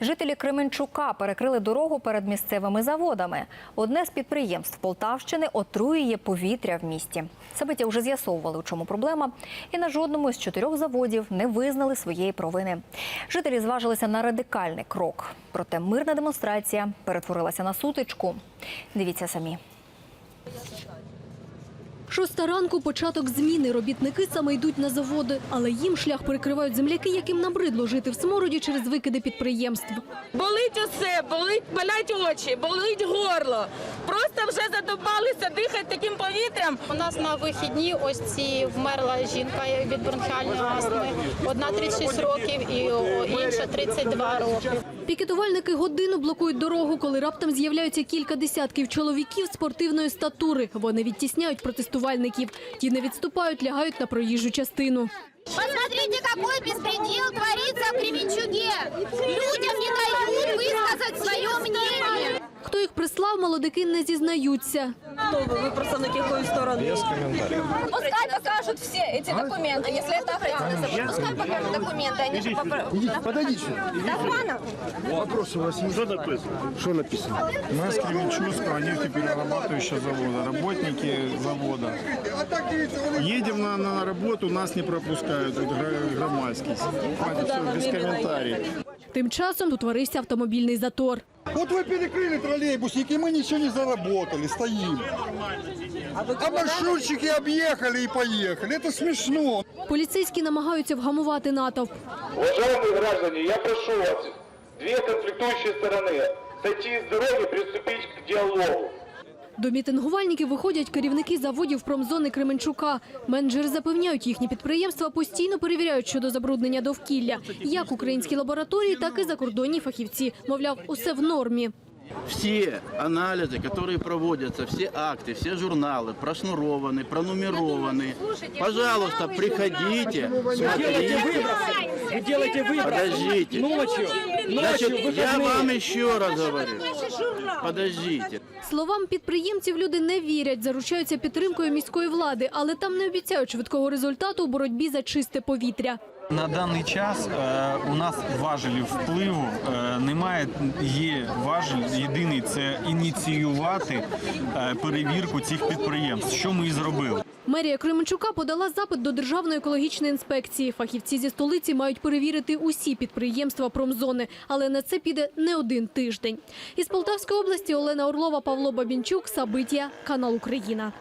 Жителі Кременчука перекрили дорогу перед місцевими заводами. Одне з підприємств Полтавщини отруює повітря в місті. Собиття вже з'ясовували, у чому проблема, і на жодному з чотирьох заводів не визнали своєї провини. Жителі зважилися на радикальний крок. Проте мирна демонстрація перетворилася на сутичку. Дивіться самі. Шоста ранку початок зміни. Робітники саме йдуть на заводи, але їм шлях перекривають земляки, яким набридло жити в смороді через викиди підприємств. Болить усе, болить, болять очі, болить горло. Просто вже задобалися дихати таким повітрям. У нас на вихідні ось ці вмерла жінка від бронхіальної астми. Одна 36 років і інша 32 роки. Пікетувальники годину блокують дорогу, коли раптом з'являються кілька десятків чоловіків спортивної статури. Вони відтісняють протестувальників. Ті не відступають, лягають на проїжджу частину. Посмотрите, какой беспредел творится в Кременчуге. Людям не дают высказать свое мнение. Хто їх прислав, молодики не зізнаються. Хто ви? Ви представник якої сторони? Пускай покажут все эти документы, если это охранительный завод. Пускай покажут документы, они же попро- Подойдите сюда. Вопрос у вас есть? Что написано? Что написано? У нас Кременчугского нефтеперерабатывающего завода, работники завода. Едем на, на работу, нас не пропускают, тут гра- громадский. Все, без комментариев. Тим часом утворився автомобільний затор. Вот вы перекрыли троллейбусник, и мы ничего не заработали, стоим. А маршрутчики объехали и поехали. Это смешно. Поліцейські намагаються вгамувати натовп. Уважаемые граждане, я прошу вас, две конфликтующие стороны, сойти с дороги, приступить к диалогу. До мітингувальників виходять керівники заводів промзони Кременчука. Менеджери запевняють, їхні підприємства постійно перевіряють щодо забруднення довкілля. Як українські лабораторії, так і закордонні фахівці. Мовляв, усе в нормі. Все анализы, которые проводятся, все акты, все журналы прошнурованы, пронумерованы. Пожалуйста, приходите, смотрите. Ви делаете вибір. Подождите. Ночью. Значит, я вам еще раз говорю. Подождите. Словам підприємців люди не вірять, заручаються підтримкою міської влади, але там не обіцяють швидкого результату у боротьбі за чисте повітря. На даний час е, у нас важелів впливу е, немає. Є важель єдиний це ініціювати е, перевірку цих підприємств. Що ми і зробили. Мерія Кременчука подала запит до Державної екологічної інспекції. Фахівці зі столиці мають перевірити усі підприємства промзони, але на це піде не один тиждень. Із Полтавської області Олена Орлова, Павло Бабінчук, Сабиття, канал Україна.